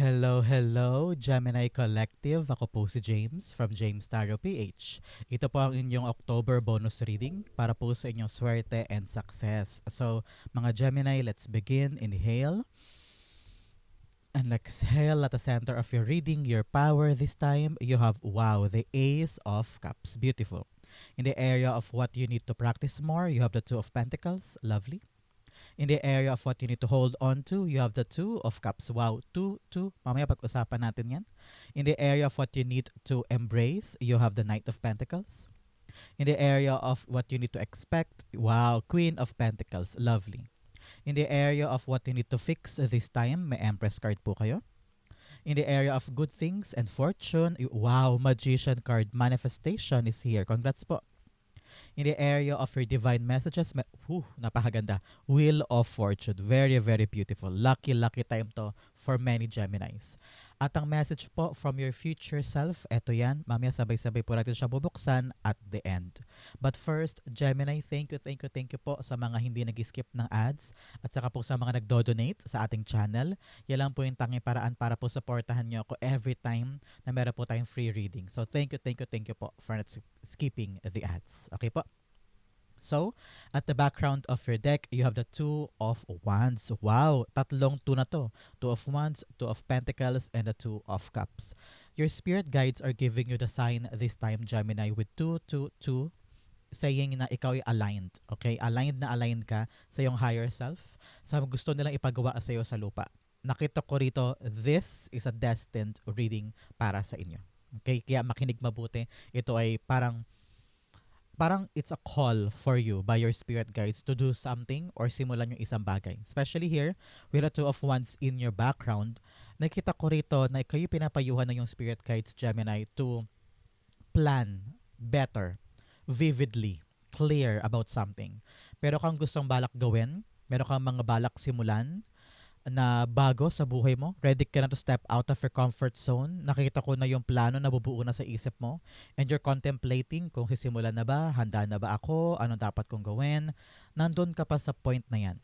Hello, hello, Gemini Collective. Ako po si James from James Tarot PH. Ito po ang inyong October bonus reading para po sa inyong swerte and success. So, mga Gemini, let's begin. Inhale. And exhale at the center of your reading, your power this time, you have, wow, the Ace of Cups. Beautiful. In the area of what you need to practice more, you have the Two of Pentacles. Lovely. In the area of what you need to hold on to, you have the Two of Cups. Wow, two, two. Mamaya pag-usapan natin yan. In the area of what you need to embrace, you have the Knight of Pentacles. In the area of what you need to expect, wow, Queen of Pentacles. Lovely. In the area of what you need to fix this time, may Empress card po kayo. In the area of good things and fortune, wow, Magician card. Manifestation is here. Congrats po. In the area of your divine messages, whew, napakaganda. Wheel of Fortune. Very, very beautiful. Lucky, lucky time to for many Geminis. At ang message po from your future self, eto yan. Mamaya sabay-sabay po natin siya bubuksan at the end. But first, Gemini, thank you, thank you, thank you po sa mga hindi nag-skip ng ads at saka po sa mga nagdo-donate sa ating channel. Yan lang po yung tanging paraan para po supportahan nyo ako every time na meron po tayong free reading. So thank you, thank you, thank you po for not skipping the ads. Okay po? So, at the background of your deck, you have the Two of Wands. Wow! Tatlong two na to. Two of Wands, Two of Pentacles, and the Two of Cups. Your spirit guides are giving you the sign this time, Gemini, with two, two, two, saying na ikaw ay aligned. Okay? Aligned na aligned ka sa iyong higher self. Sa gusto nilang ipagawa sa iyo sa lupa. Nakita ko rito, this is a destined reading para sa inyo. Okay? Kaya makinig mabuti. Ito ay parang parang it's a call for you by your spirit guides to do something or simulan yung isang bagay. Especially here, with the two of wands in your background, nakita ko rito na kayo pinapayuhan ng yung spirit guides, Gemini, to plan better, vividly, clear about something. Pero kang gustong balak gawin, meron kang mga balak simulan, na bago sa buhay mo? Ready ka na to step out of your comfort zone? Nakita ko na yung plano na bubuo na sa isip mo and you're contemplating kung sisimulan na ba, handa na ba ako, ano dapat kong gawin. Nandun ka pa sa point na yan.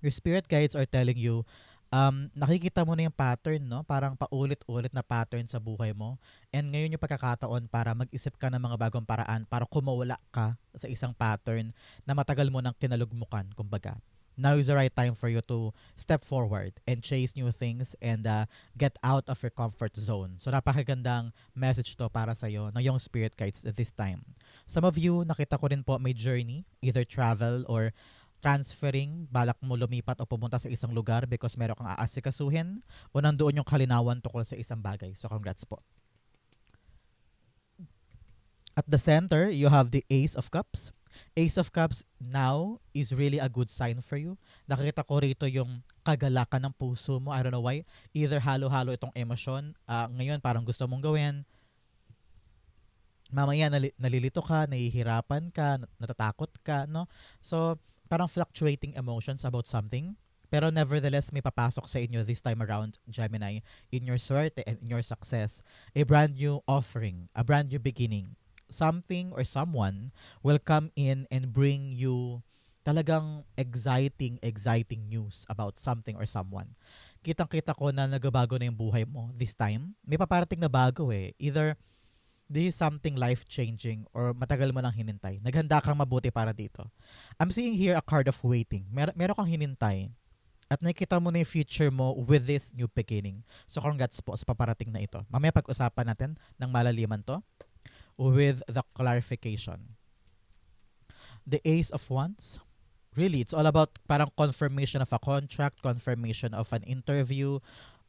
Your spirit guides are telling you, um, nakikita mo na yung pattern, no? Parang paulit-ulit na pattern sa buhay mo. And ngayon yung pagkakataon para mag-isip ka ng mga bagong paraan para kumawala ka sa isang pattern na matagal mo nang kinalugmukan, kumbaga now is the right time for you to step forward and chase new things and uh, get out of your comfort zone. So napakagandang message to para sa iyo ng yung spirit guides this time. Some of you, nakita ko rin po may journey, either travel or transferring, balak mo lumipat o pumunta sa isang lugar because meron kang aasikasuhin o nandoon yung kalinawan tukol sa isang bagay. So congrats po. At the center, you have the Ace of Cups. Ace of Cups now is really a good sign for you. Nakita ko rito yung kagalakan ng puso mo. I don't know why. Either halo-halo itong emosyon. Uh, ngayon, parang gusto mong gawin. Mamaya, nali- nalilito ka, nahihirapan ka, natatakot ka, no? So, parang fluctuating emotions about something. Pero nevertheless, may papasok sa inyo this time around, Gemini, in your swerte and in your success, a brand new offering, a brand new beginning something or someone will come in and bring you talagang exciting, exciting news about something or someone. Kitang-kita ko na nagabago na yung buhay mo this time. May paparating na bago eh. Either this is something life-changing or matagal mo nang hinintay. Naghanda kang mabuti para dito. I'm seeing here a card of waiting. Mer meron kang hinintay at nakikita mo na yung future mo with this new beginning. So congrats po sa paparating na ito. Mamaya pag-usapan natin ng malaliman to with the clarification. The Ace of Wands, really, it's all about parang confirmation of a contract, confirmation of an interview,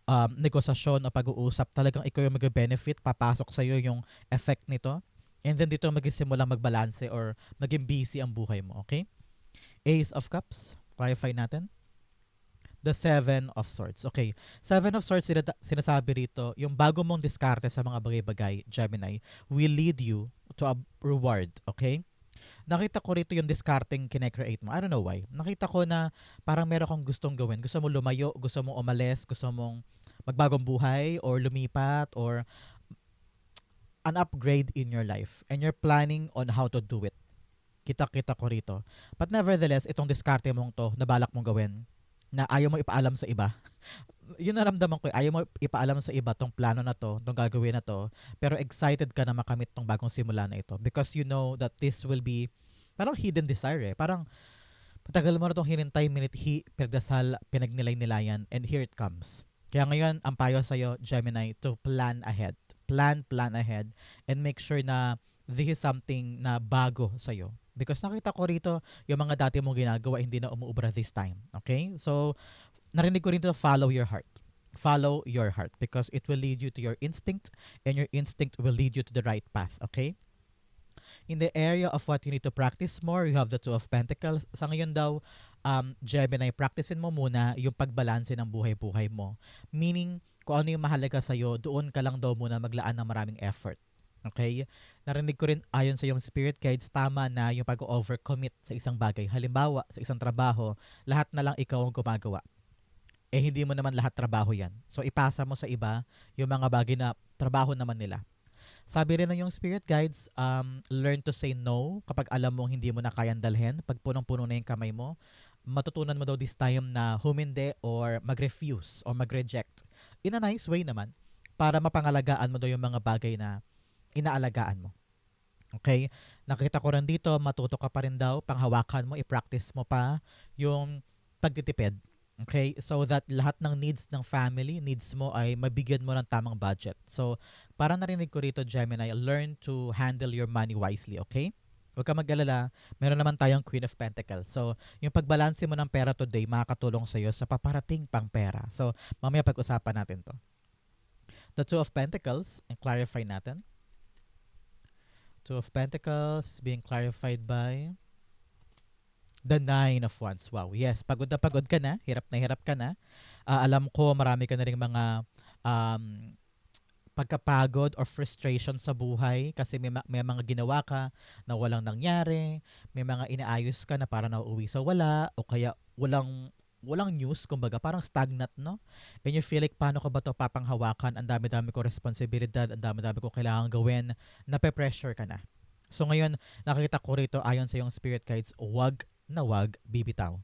um, negosasyon o pag-uusap. Talagang ikaw yung mag-benefit, papasok sa'yo yung effect nito. And then dito magsisimula magbalanse or maging busy ang buhay mo, okay? Ace of Cups, clarify natin the Seven of Swords. Okay, Seven of Swords, sinasabi rito, yung bago mong diskarte sa mga bagay-bagay, Gemini, will lead you to a reward, okay? Nakita ko rito yung discarding kine-create mo. I don't know why. Nakita ko na parang meron kang gustong gawin. Gusto mo lumayo, gusto mong umalis, gusto mong magbagong buhay or lumipat or an upgrade in your life and you're planning on how to do it. Kita-kita ko rito. But nevertheless, itong diskarte mong to na balak mong gawin, na ayaw mo ipaalam sa iba. yun naramdaman ko, eh, ayaw mo ipaalam sa iba 'tong plano na 'to, 'tong gagawin na 'to, pero excited ka na makamit 'tong bagong simula na ito because you know that this will be parang hidden desire, eh. Parang matagal mo na 'tong hinintay, minithi, pinagdasal, pinagnilay-nilayan, and here it comes. Kaya ngayon, ang payo sa'yo, Gemini, to plan ahead. Plan, plan ahead, and make sure na this is something na bago sa'yo. Because nakita ko rito, yung mga dati mong ginagawa, hindi na umuubra this time. Okay? So, narinig ko rin to follow your heart. Follow your heart because it will lead you to your instinct and your instinct will lead you to the right path. Okay? In the area of what you need to practice more, you have the Two of Pentacles. Sa ngayon daw, um, Gemini, practicein mo muna yung pagbalanse ng buhay-buhay mo. Meaning, kung ano yung mahalaga sa'yo, doon ka lang daw muna maglaan ng maraming effort. Okay? Narinig ko rin ayon sa yung spirit guides, tama na yung pag-overcommit sa isang bagay. Halimbawa, sa isang trabaho, lahat na lang ikaw ang gumagawa. Eh, hindi mo naman lahat trabaho yan. So, ipasa mo sa iba yung mga bagay na trabaho naman nila. Sabi rin ng yung spirit guides, um, learn to say no kapag alam mong hindi mo na kayang dalhin. Pag punong-puno na yung kamay mo, matutunan mo daw this time na humindi or mag-refuse or mag-reject. In a nice way naman, para mapangalagaan mo daw yung mga bagay na inaalagaan mo. Okay? Nakita ko rin dito, matuto ka pa rin daw, panghawakan mo, i-practice mo pa yung pagtitipid. Okay? So that lahat ng needs ng family, needs mo ay mabigyan mo ng tamang budget. So, parang narinig ko rito, Gemini, learn to handle your money wisely. Okay? Huwag ka mag-alala, meron naman tayong Queen of Pentacles. So, yung pagbalanse mo ng pera today, makakatulong sa'yo sa paparating pang pera. So, mamaya pag-usapan natin to. The Two of Pentacles, clarify natin. Two of Pentacles being clarified by the Nine of Wands. Wow, yes, pagod na pagod ka na, hirap na hirap ka na. Ah, alam ko marami ka na rin mga um, pagkapagod or frustration sa buhay kasi may, ma- may mga ginawa ka na walang nangyari, may mga inaayos ka na para nauuwi sa wala o kaya walang walang news, kumbaga parang stagnant, no? And you feel like paano ko ba to papanghawakan? Ang dami-dami ko responsibilidad, ang dami-dami ko kailangan gawin, nape-pressure ka na. So ngayon, nakita ko rito ayon sa yung spirit guides, wag na wag bibitaw.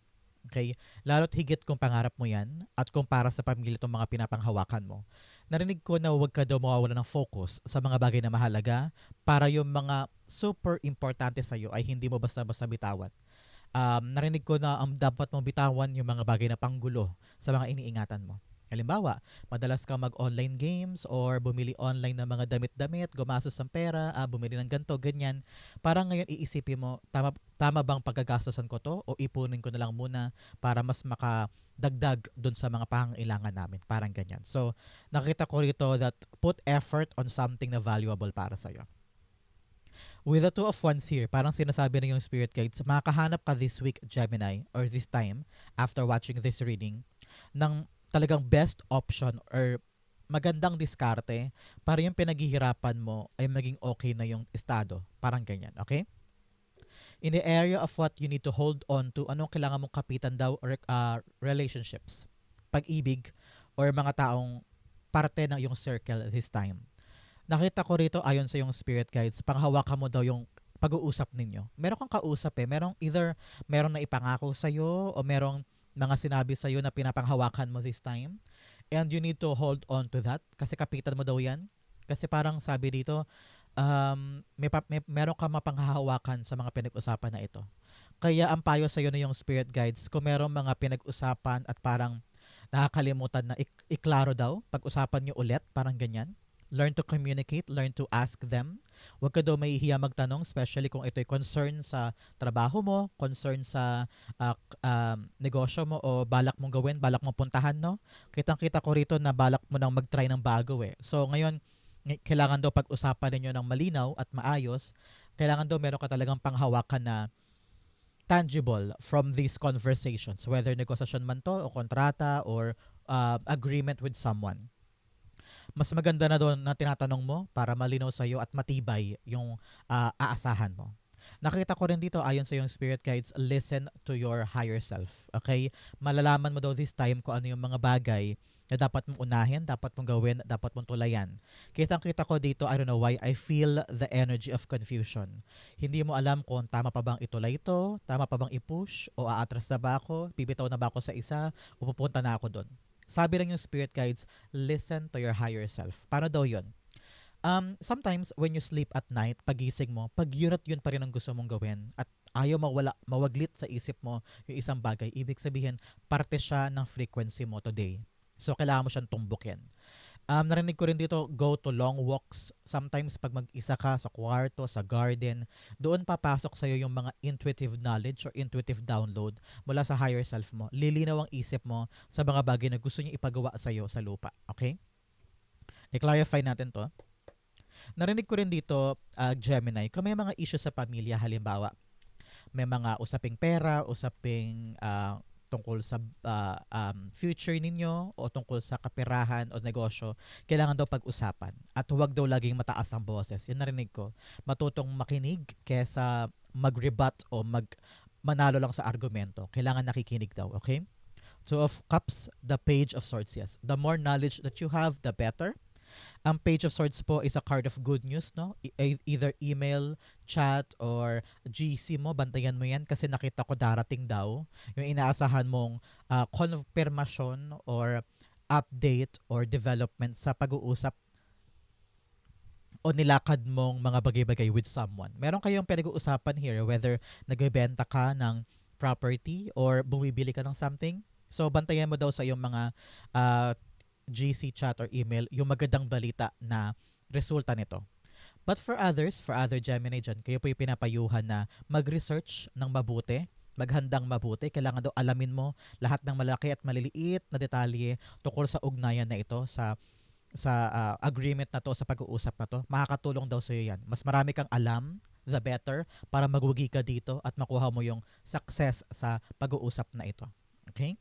Okay? Lalo't higit kung pangarap mo yan at kung para sa pamilya itong mga pinapanghawakan mo. Narinig ko na huwag ka daw mawawala ng focus sa mga bagay na mahalaga para yung mga super importante sa'yo ay hindi mo basta-basta bitawan. Um, narinig ko na ang dapat mong bitawan yung mga bagay na panggulo sa mga iniingatan mo. Halimbawa, madalas kang mag-online games or bumili online ng mga damit-damit, gumastos ng pera, ah, bumili ng ganto, ganyan. Parang ngayon iisipin mo, tama, tama bang pagkagastosan ko to o ipunin ko na lang muna para mas makadagdag dun sa mga pangailangan namin. Parang ganyan. So, nakita ko rito that put effort on something na valuable para sa'yo. With the two of wands here, parang sinasabi na yung spirit guides, makakahanap ka this week, Gemini, or this time, after watching this reading, ng talagang best option or magandang diskarte para yung pinaghihirapan mo ay maging okay na yung estado. Parang ganyan, okay? In the area of what you need to hold on to, anong kailangan mong kapitan daw or uh, relationships, pag-ibig, or mga taong parte ng yung circle this time. Nakita ko rito ayon sa yung spirit guides, panghawakan mo daw yung pag-uusap ninyo. Meron kang kausap eh. Merong either meron na ipangako sa'yo o merong mga sinabi sa'yo na pinapanghawakan mo this time. And you need to hold on to that kasi kapitan mo daw yan. Kasi parang sabi dito, um, may, pa, may meron ka mapanghahawakan sa mga pinag-usapan na ito. Kaya ang payo sa'yo na yung spirit guides, kung merong mga pinag-usapan at parang nakakalimutan na ik- iklaro daw, pag-usapan nyo ulit, parang ganyan. Learn to communicate, learn to ask them. Huwag ka daw mahihiya magtanong, especially kung ito'y concern sa trabaho mo, concern sa uh, um, negosyo mo o balak mong gawin, balak mong puntahan, no? Kitang-kita ko rito na balak mo nang mag-try ng bago eh. So ngayon, kailangan daw pag-usapan ninyo ng malinaw at maayos. Kailangan daw meron ka talagang panghawakan na tangible from these conversations, whether negosasyon man to o kontrata or uh, agreement with someone mas maganda na doon na tinatanong mo para malinaw sa iyo at matibay yung uh, aasahan mo. Nakita ko rin dito ayon sa yung spirit guides, listen to your higher self. Okay? Malalaman mo daw this time kung ano yung mga bagay na dapat mong unahin, dapat mong gawin, dapat mong tulayan. Kitang-kita ko dito, I don't know why, I feel the energy of confusion. Hindi mo alam kung tama pa bang itulay ito, tama pa bang i-push, o aatras na ba ako, bibitaw na ba ako sa isa, o pupunta na ako doon. Sabi lang yung spirit guides, listen to your higher self. Paano daw yun? Um, sometimes, when you sleep at night, pagising mo, pag yun at yun pa rin ang gusto mong gawin at ayaw mawala, mawaglit sa isip mo yung isang bagay, ibig sabihin, parte siya ng frequency mo today. So, kailangan mo siyang tumbukin. Um, narinig ko rin dito, go to long walks. Sometimes pag mag-isa ka sa kwarto, sa garden, doon papasok sa'yo yung mga intuitive knowledge or intuitive download mula sa higher self mo. Lilinaw ang isip mo sa mga bagay na gusto niya ipagawa sa'yo sa lupa. Okay? I-clarify natin to. Narinig ko rin dito, uh, Gemini, kung may mga issue sa pamilya, halimbawa, may mga usaping pera, usaping uh, tungkol sa uh, um, future ninyo o tungkol sa kapirahan o negosyo, kailangan daw pag-usapan. At huwag daw laging mataas ang boses. Yan narinig ko. Matutong makinig kesa mag-rebut o mag manalo lang sa argumento. Kailangan nakikinig daw, okay? Two of Cups, the Page of Swords, yes. The more knowledge that you have, the better. Ang Page of Swords po is a card of good news, no? E- either email, chat, or GC mo, bantayan mo yan kasi nakita ko darating daw yung inaasahan mong uh, confirmation or update or development sa pag-uusap o nilakad mong mga bagay-bagay with someone. Meron kayong pinag-uusapan here whether nagbebenta ka ng property or bumibili ka ng something. So, bantayan mo daw sa iyong mga uh, GC chat or email yung magandang balita na resulta nito. But for others, for other Gemini dyan, kayo po yung pinapayuhan na mag-research ng mabuti, maghandang mabuti. Kailangan daw alamin mo lahat ng malaki at maliliit na detalye tungkol sa ugnayan na ito, sa sa uh, agreement na to, sa pag-uusap na to. Makakatulong daw sa iyo yan. Mas marami kang alam, the better, para magwagi ka dito at makuha mo yung success sa pag-uusap na ito. Okay?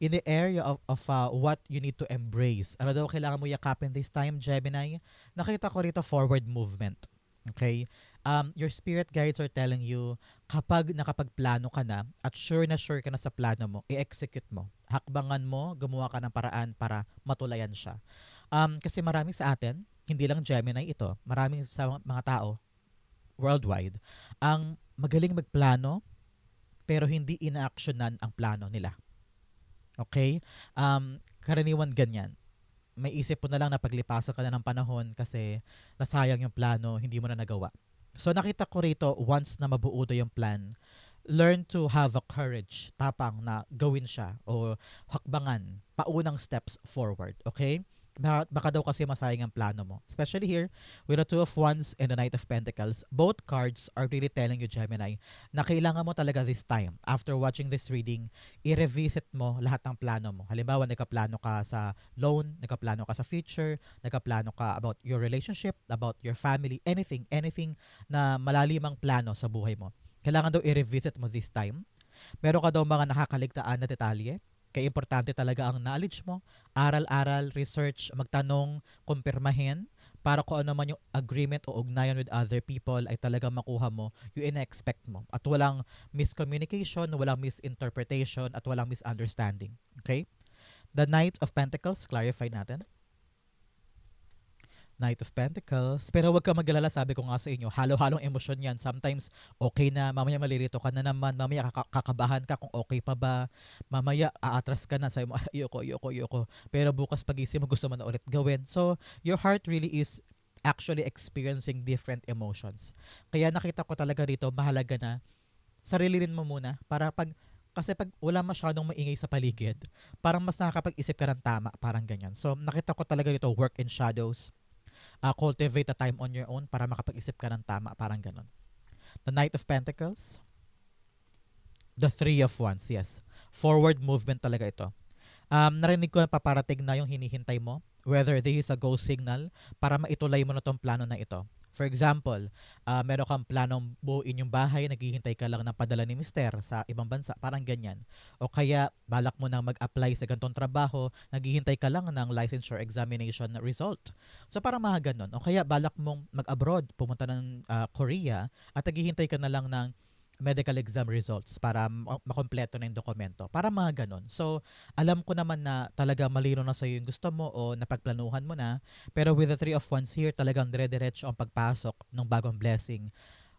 In the area of, of uh, what you need to embrace. Ano daw kailangan mo yakapin this time, Gemini? Nakita ko rito forward movement. Okay? Um, your spirit guides are telling you, kapag nakapagplano ka na at sure na sure ka na sa plano mo, i-execute mo. Hakbangan mo, gumawa ka ng paraan para matulayan siya. Um, kasi marami sa atin, hindi lang Gemini ito, maraming sa mga tao worldwide, ang magaling magplano pero hindi inactionan ang plano nila. Okay? Um, karaniwan ganyan. May isip mo na lang na paglipasan ka na ng panahon kasi nasayang yung plano, hindi mo na nagawa. So nakita ko rito, once na mabuo yung plan, learn to have a courage, tapang na gawin siya o hakbangan, paunang steps forward. Okay? Baka, daw kasi masayang ang plano mo. Especially here, with the Two of Wands and the Knight of Pentacles, both cards are really telling you, Gemini, na kailangan mo talaga this time, after watching this reading, i-revisit mo lahat ng plano mo. Halimbawa, nagkaplano ka sa loan, nagkaplano ka sa future, nagkaplano ka about your relationship, about your family, anything, anything na malalimang plano sa buhay mo. Kailangan daw i-revisit mo this time. Meron ka daw mga nakakaligtaan na detalye kaya importante talaga ang knowledge mo, aral-aral, research, magtanong, kumpirmahin, para kung ano man yung agreement o ugnayan with other people ay talaga makuha mo yung ina-expect mo. At walang miscommunication, walang misinterpretation, at walang misunderstanding. Okay? The Knight of Pentacles, clarify natin. Knight of Pentacles. Pero wag ka magalala, sabi ko nga sa inyo, halo-halong emosyon yan. Sometimes, okay na, mamaya malirito ka na naman, mamaya kakabahan ka kung okay pa ba, mamaya aatras ka na, sabi mo, ayoko, ayoko, ayoko. Pero bukas pagising mo, gusto mo na ulit gawin. So, your heart really is actually experiencing different emotions. Kaya nakita ko talaga rito, mahalaga na, sarili rin mo muna, para pag kasi pag wala masyadong maingay sa paligid, parang mas nakakapag-isip ka ng tama, parang ganyan. So, nakita ko talaga dito, work in shadows uh, cultivate a time on your own para makapag-isip ka ng tama, parang ganun. The Knight of Pentacles, the Three of Wands, yes. Forward movement talaga ito. Um, narinig ko na paparating na yung hinihintay mo, whether this is a go signal para maitulay mo na tong plano na ito. For example, uh, meron kang planong buuin yung bahay, naghihintay ka lang ng padala ni mister sa ibang bansa, parang ganyan. O kaya, balak mo nang mag-apply sa gantong trabaho, naghihintay ka lang ng licensure examination result. So, parang mga ganon. O kaya, balak mong mag-abroad, pumunta ng uh, Korea, at naghihintay ka na lang ng medical exam results para makompleto na yung dokumento. Para mga ganun. So, alam ko naman na talaga malino na sa'yo yung gusto mo o napagplanuhan mo na. Pero with the three of wands here, talagang dire-diretso ang pagpasok ng bagong blessing.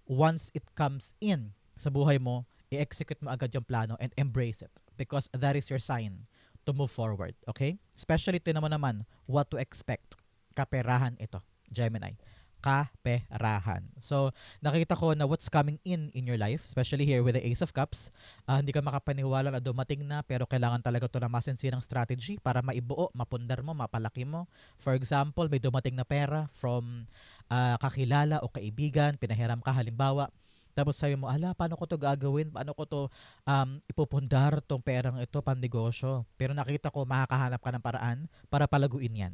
Once it comes in sa buhay mo, i-execute mo agad yung plano and embrace it because that is your sign to move forward. Okay? Especially, tinan mo naman, what to expect. Kaperahan ito, Gemini. Kaperahan. So, nakita ko na what's coming in in your life, especially here with the Ace of Cups, ah, hindi ka makapaniwala na dumating na pero kailangan talaga to na masinsinang strategy para maibuo, mapundar mo, mapalaki mo. For example, may dumating na pera from ah, kakilala o kaibigan, pinahiram ka halimbawa, tapos sabi mo, ala, paano ko to gagawin? Paano ko to um, ipupundar tong perang ito pan-negosyo? Pero nakita ko, makakahanap ka ng paraan para palaguin yan.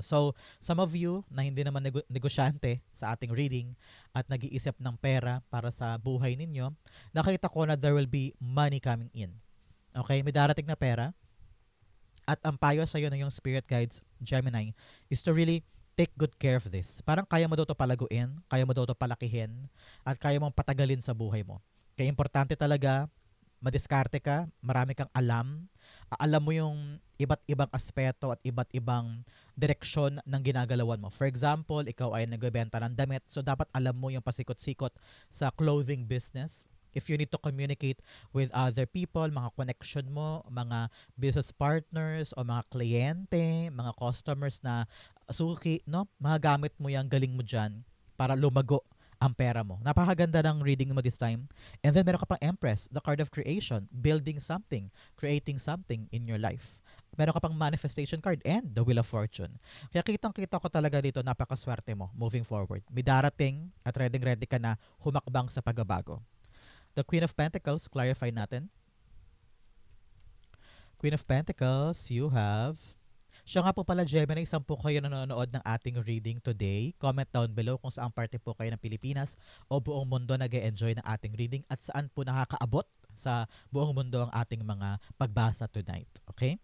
So, some of you na hindi naman nego- negosyante sa ating reading at nag-iisip ng pera para sa buhay ninyo, nakita ko na there will be money coming in. Okay? May darating na pera. At ang payo sa iyo ng yung spirit guides, Gemini, is to really take good care of this. Parang kaya mo daw to palaguin, kaya mo daw to palakihin, at kaya mong patagalin sa buhay mo. Kaya importante talaga, madiskarte ka, marami kang alam, alam mo yung iba't ibang aspeto at iba't ibang direksyon ng ginagalawan mo. For example, ikaw ay nagbebenta ng damit, so dapat alam mo yung pasikot-sikot sa clothing business. If you need to communicate with other people, mga connection mo, mga business partners o mga kliyente, mga customers na suki, no? Magagamit mo yung galing mo dyan para lumago ang pera mo. Napakaganda ng reading mo this time. And then meron ka pang Empress, the card of creation, building something, creating something in your life. Meron ka pang manifestation card and the wheel of fortune. Kaya kitang-kita ko talaga dito, napakaswerte mo moving forward. May darating at ready-ready ka na humakbang sa pagbabago. The Queen of Pentacles, clarify natin. Queen of Pentacles, you have siya nga po pala, Gemini, saan po kayo nanonood ng ating reading today? Comment down below kung saan parte po kayo ng Pilipinas o buong mundo nag enjoy ng ating reading at saan po nakakaabot sa buong mundo ang ating mga pagbasa tonight. Okay?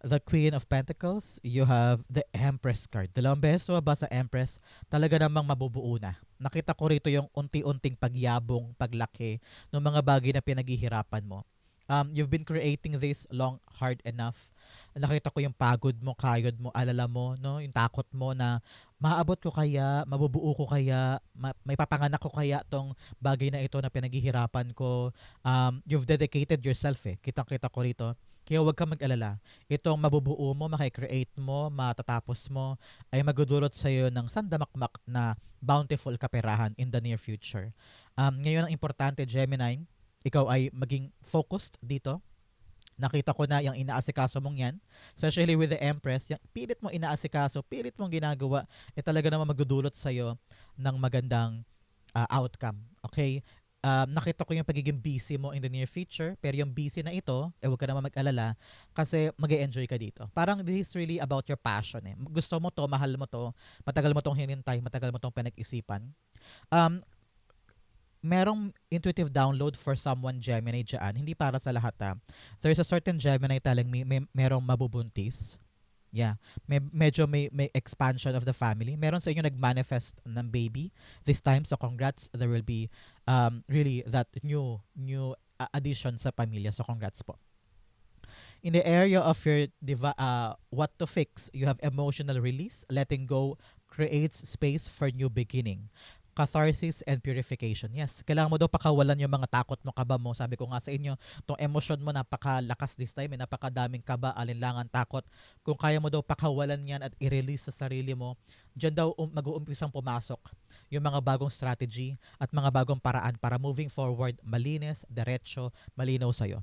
The Queen of Pentacles, you have the Empress card. Dalawang beses ba sa Empress, talaga namang mabubuo na. Nakita ko rito yung unti-unting pagyabong, paglaki ng mga bagay na pinaghihirapan mo um, you've been creating this long, hard enough. Nakita ko yung pagod mo, kayod mo, alala mo, no? yung takot mo na maabot ko kaya, mabubuo ko kaya, ma- may papanganak ko kaya tong bagay na ito na pinaghihirapan ko. Um, you've dedicated yourself eh. Kitang-kita ko rito. Kaya huwag kang mag-alala. Itong mabubuo mo, makikreate mo, matatapos mo, ay magdudulot sa iyo ng sandamakmak na bountiful kaperahan in the near future. Um, ngayon ang importante, Gemini, ikaw ay maging focused dito. Nakita ko na yung inaasikaso mong yan, especially with the Empress, yung pilit mo inaasikaso, pilit mong ginagawa, eh talaga naman magdudulot sa'yo ng magandang uh, outcome. Okay? Um, nakita ko yung pagiging busy mo in the near future, pero yung busy na ito, eh huwag ka naman mag-alala kasi mag enjoy ka dito. Parang this is really about your passion eh. Gusto mo to, mahal mo to, matagal mo tong hinintay, matagal mo tong pinag-isipan. Um, merong intuitive download for someone Gemini dyan. Hindi para sa lahat ha. There's a certain Gemini telling me may, merong mabubuntis. Yeah. May, medyo may, may expansion of the family. Meron sa inyo nag-manifest ng baby this time. So congrats. There will be um, really that new new uh, addition sa pamilya. So congrats po. In the area of your diva- uh, what to fix, you have emotional release, letting go creates space for new beginning catharsis and purification. Yes, kailangan mo daw pakawalan yung mga takot mo, kaba mo. Sabi ko nga sa inyo, tong emotion mo napakalakas this time, eh, napakadaming kaba, alinlangan, takot. Kung kaya mo daw pakawalan yan at i-release sa sarili mo, dyan daw um, mag-uumpisang pumasok yung mga bagong strategy at mga bagong paraan para moving forward, malinis, diretso, malinaw sa'yo.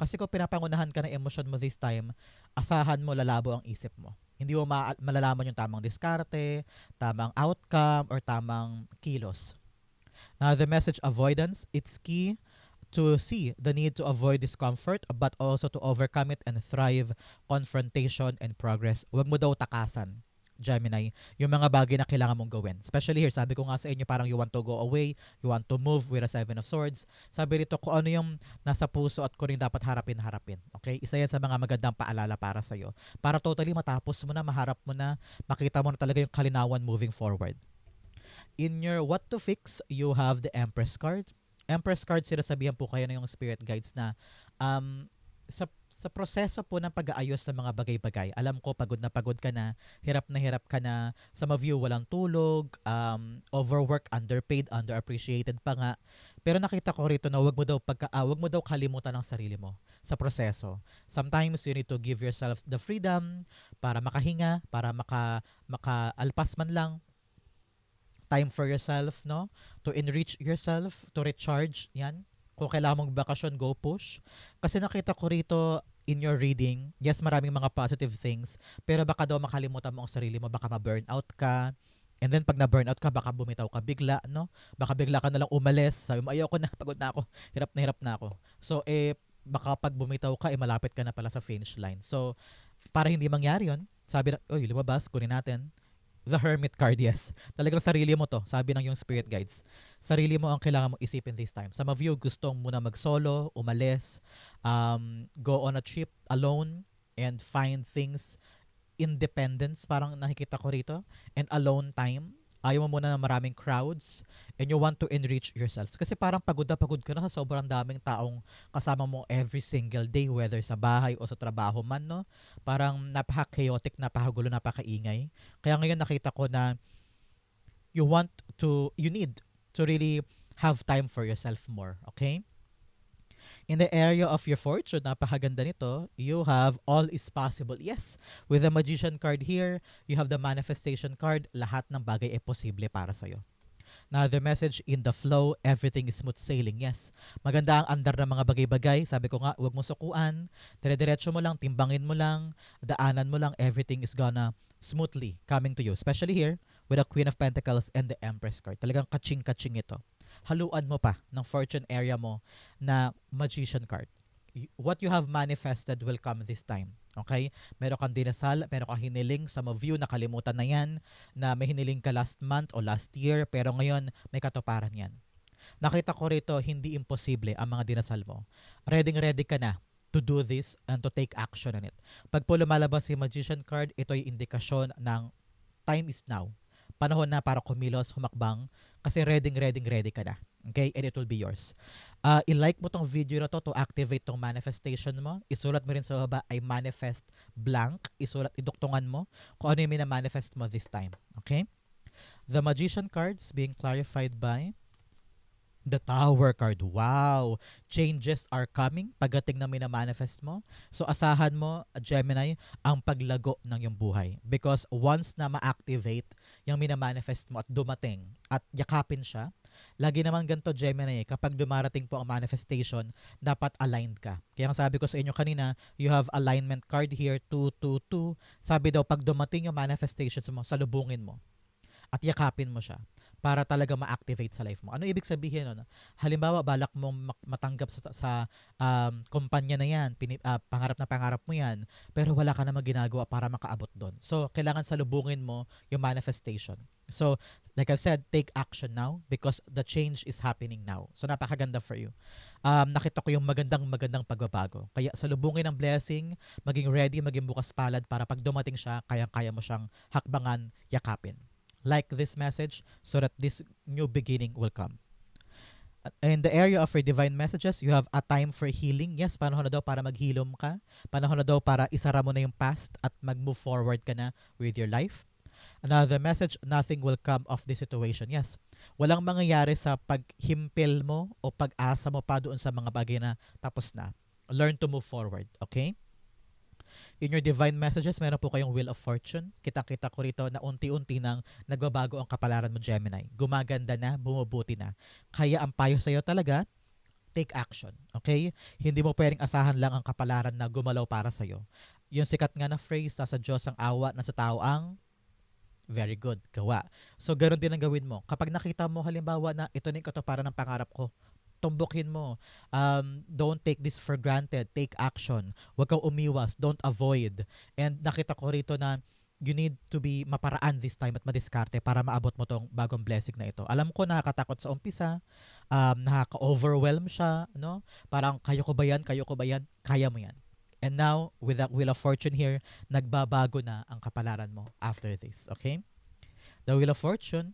Kasi kung pinapangunahan ka ng emosyon mo this time, asahan mo lalabo ang isip mo. Hindi mo ma- malalaman yung tamang diskarte, tamang outcome, or tamang kilos. Now, the message avoidance, it's key to see the need to avoid discomfort but also to overcome it and thrive, confrontation, and progress. Huwag mo daw takasan Gemini, yung mga bagay na kailangan mong gawin. Especially here, sabi ko nga sa inyo, parang you want to go away, you want to move with a Seven of Swords. Sabi rito, kung ano yung nasa puso at kung ano dapat harapin, harapin. Okay? Isa yan sa mga magandang paalala para sa'yo. Para totally matapos mo na, maharap mo na, makita mo na talaga yung kalinawan moving forward. In your what to fix, you have the Empress card. Empress card, sila sabihan po kayo na yung spirit guides na um, sa sa proseso po ng pag-aayos ng mga bagay-bagay. Alam ko pagod na pagod ka na, hirap na hirap ka na. Of you walang tulog, um, overwork, underpaid, underappreciated pa nga. Pero nakita ko rito na wag mo daw pagka ah, wag mo daw kalimutan ang sarili mo sa proseso. Sometimes you need to give yourself the freedom para makahinga, para maka makaalpas man lang time for yourself, no? To enrich yourself, to recharge, yan. Kung kailangan mong bakasyon, go push. Kasi nakita ko rito in your reading, yes, maraming mga positive things, pero baka daw makalimutan mo ang sarili mo, baka ma-burnout ka, And then pag na-burnout ka, baka bumitaw ka bigla, no? Baka bigla ka na lang umalis. Sabi mo, ayoko na, pagod na ako, hirap na hirap na ako. So, eh, baka pag bumitaw ka, eh, malapit ka na pala sa finish line. So, para hindi mangyari yon sabi na, oy, lumabas, kunin natin. The Hermit card, yes. Talagang sarili mo to, sabi ng yung spirit guides. Sarili mo ang kailangan mong isipin this time. Some of you gustong muna mag-solo, umalis, um, go on a trip alone, and find things independence, parang nakikita ko rito, and alone time. Ayaw mo muna ng maraming crowds and you want to enrich yourself. Kasi parang pagod na pagod ka na sa sobrang daming taong kasama mo every single day, whether sa bahay o sa trabaho man, no? Parang napaka-chaotic, napakagulo, napakaingay. Kaya ngayon nakita ko na you want to, you need to really have time for yourself more, okay? In the area of your fortune, napakaganda nito, you have all is possible. Yes, with the magician card here, you have the manifestation card, lahat ng bagay ay posible para sa'yo. Now, the message in the flow, everything is smooth sailing. Yes, maganda ang andar ng mga bagay-bagay. Sabi ko nga, huwag mo sukuan. Dire-diretso mo lang, timbangin mo lang, daanan mo lang, everything is gonna smoothly coming to you. Especially here, with the Queen of Pentacles and the Empress card. Talagang kaching-kaching ito haluan mo pa ng fortune area mo na magician card. What you have manifested will come this time. Okay? Meron kang dinasal, meron kang hiniling. Some of you, nakalimutan na yan, na may hiniling ka last month o last year, pero ngayon, may katuparan yan. Nakita ko rito, hindi imposible ang mga dinasal mo. Ready-ready ka na to do this and to take action on it. Pag po lumalabas si Magician card, ito ay indikasyon ng time is now panahon na para kumilos, humakbang, kasi ready, ready, ready ka na. Okay? And it will be yours. Uh, i-like mo tong video na to to activate tong manifestation mo. Isulat mo rin sa baba ay manifest blank. Isulat, iduktungan mo kung ano yung mina-manifest mo this time. Okay? The Magician cards being clarified by The Tower card. Wow! Changes are coming pagdating na minamanifest mo. So asahan mo, Gemini, ang paglago ng iyong buhay. Because once na ma-activate yung minamanifest mo at dumating at yakapin siya, lagi naman ganito Gemini, kapag dumarating po ang manifestation, dapat aligned ka. Kaya ang sabi ko sa inyo kanina, you have alignment card here, 222. Sabi daw, pag dumating yung manifestations mo, salubungin mo at yakapin mo siya para talaga ma-activate sa life mo. Ano ibig sabihin nun? Halimbawa, balak mong matanggap sa, sa um, kumpanya na yan, pini, uh, pangarap na pangarap mo yan, pero wala ka namang ginagawa para makaabot doon. So, kailangan salubungin mo yung manifestation. So, like I've said, take action now because the change is happening now. So, napakaganda for you. Um, nakita ko yung magandang magandang pagbabago. Kaya salubungin ang blessing, maging ready, maging bukas palad para pag dumating siya, kaya-kaya mo siyang hakbangan, yakapin like this message so that this new beginning will come. In the area of your divine messages, you have a time for healing. Yes, panahon na daw para maghilom ka. Panahon na daw para isara mo na yung past at mag-move forward ka na with your life. Another message, nothing will come of this situation. Yes, walang mangyayari sa paghimpil mo o pag-asa mo pa doon sa mga bagay na tapos na. Learn to move forward, okay? In your divine messages, meron po kayong Wheel of Fortune. Kita-kita ko rito na unti-unti nang nagbabago ang kapalaran mo, Gemini. Gumaganda na, bumubuti na. Kaya ang payo sa'yo talaga, take action. Okay? Hindi mo pwedeng asahan lang ang kapalaran na gumalaw para sa'yo. Yung sikat nga na phrase, nasa Diyos ang awa, nasa tao ang very good, gawa. So, ganoon din ang gawin mo. Kapag nakita mo halimbawa na ito na yung katuparan ng pangarap ko, tumbukin mo. Um, don't take this for granted. Take action. Huwag kang umiwas. Don't avoid. And nakita ko rito na you need to be maparaan this time at madiskarte para maabot mo tong bagong blessing na ito. Alam ko nakakatakot sa umpisa, um, nakaka-overwhelm siya, no? Parang kayo ko ba yan? Kayo ko ba yan? Kaya mo yan. And now, with that Wheel of Fortune here, nagbabago na ang kapalaran mo after this. Okay? The Wheel of Fortune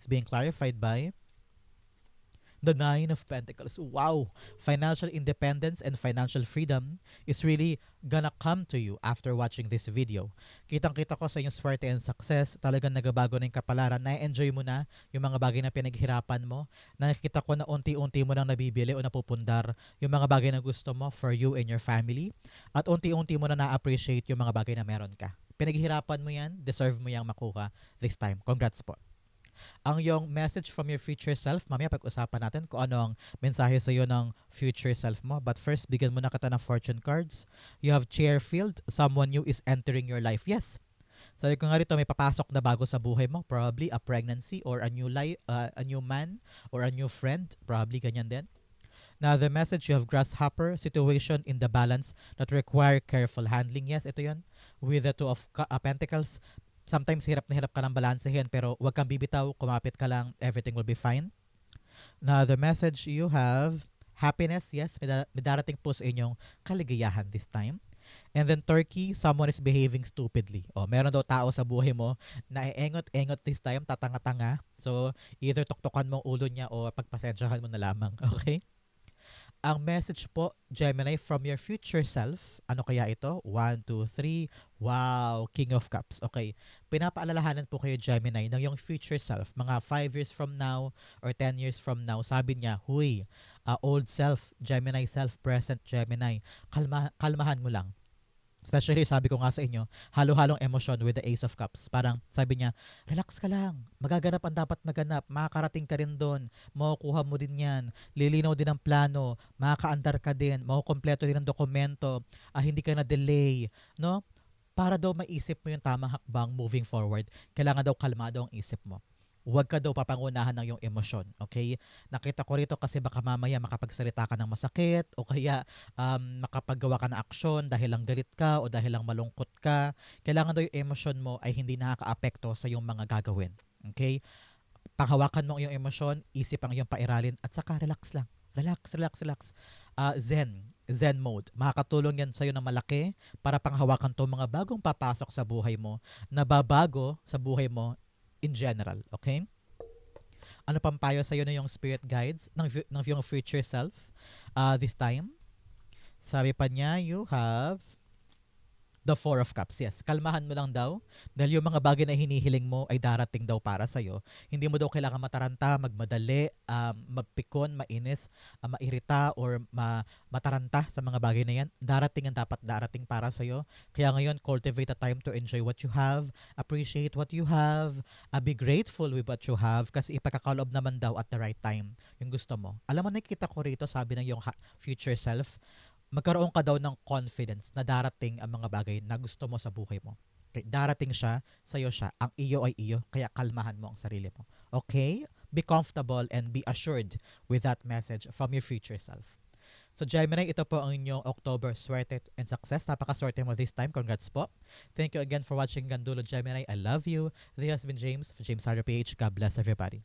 is being clarified by The Nine of Pentacles. Wow! Financial independence and financial freedom is really gonna come to you after watching this video. Kitang-kita ko sa inyong swerte and success, talagang nagabago na yung kapalaran. Na-enjoy mo na yung mga bagay na pinaghirapan mo. Nakikita ko na unti-unti mo nang nabibili o napupundar yung mga bagay na gusto mo for you and your family. At unti-unti mo na na-appreciate yung mga bagay na meron ka. Pinaghirapan mo yan, deserve mo yang makuha this time. Congrats po ang yung message from your future self. Mamaya pag-usapan natin kung ano ang mensahe sa iyo ng future self mo. But first, bigyan mo na kita ng fortune cards. You have Chairfield. Someone new is entering your life. Yes. Sabi ko nga rito, may papasok na bago sa buhay mo. Probably a pregnancy or a new life, uh, a new man or a new friend. Probably ganyan din. Now, the message, you have grasshopper, situation in the balance that require careful handling. Yes, ito yun. With the two of uh, pentacles, sometimes hirap na hirap ka ng balansehin pero wag kang bibitaw, kumapit ka lang, everything will be fine. Now, the message you have, happiness, yes, may, da- may darating po sa inyong kaligayahan this time. And then Turkey, someone is behaving stupidly. O, meron daw tao sa buhay mo na engot-engot this time, tatanga-tanga. So, either tuktukan mo ulo niya o pagpasensyahan mo na lamang. Okay? Ang message po, Gemini, from your future self, ano kaya ito? 1, 2, 3. Wow, King of Cups. Okay. Pinapaalalahanan po kayo, Gemini, ng yung future self, mga 5 years from now or 10 years from now. Sabi niya, huy, uh, old self, Gemini self, present Gemini, kalma, kalmahan mo lang. Especially, sabi ko nga sa inyo, halo-halong emosyon with the Ace of Cups. Parang sabi niya, relax ka lang. Magaganap ang dapat maganap. Makakarating ka rin doon. Makukuha mo din yan. Lilinaw din ang plano. Makakaandar ka din. Makukompleto din ang dokumento. Ah, hindi ka na-delay. No? Para daw maisip mo yung tamang hakbang moving forward, kailangan daw kalmado ang isip mo huwag ka daw papangunahan ng iyong emosyon. Okay? Nakita ko rito kasi baka mamaya makapagsalita ka ng masakit o kaya um, makapaggawa ka ng aksyon dahil lang galit ka o dahil lang malungkot ka. Kailangan daw yung emosyon mo ay hindi nakaka-apekto sa iyong mga gagawin. Okay? Panghawakan mo ang iyong emosyon, isip ang iyong pairalin at saka relax lang. Relax, relax, relax. Uh, zen. Zen mode. Makakatulong yan sa'yo ng malaki para panghawakan to mga bagong papasok sa buhay mo na babago sa buhay mo in general, okay? Ano pang payo sa iyo na yung spirit guides ng, ng yung future self uh, this time? Sabi pa niya, you have the Four of Cups. Yes, kalmahan mo lang daw dahil yung mga bagay na hinihiling mo ay darating daw para sa'yo. Hindi mo daw kailangan mataranta, magmadali, um, magpikon, mainis, uh, mairita, or ma mataranta sa mga bagay na yan. Darating ang dapat darating para sa'yo. Kaya ngayon, cultivate a time to enjoy what you have, appreciate what you have, uh, be grateful with what you have kasi ipagkakalob naman daw at the right time yung gusto mo. Alam mo, nakikita ko rito, sabi ng yung future self, magkaroon ka daw ng confidence na darating ang mga bagay na gusto mo sa buhay mo. Okay? Darating siya, sa'yo siya. Ang iyo ay iyo, kaya kalmahan mo ang sarili mo. Okay? Be comfortable and be assured with that message from your future self. So Gemini, ito po ang inyong October swerte and success. Napakaswerte mo this time. Congrats po. Thank you again for watching Gandulo Gemini. I love you. This has been James, James Harder PH. God bless everybody.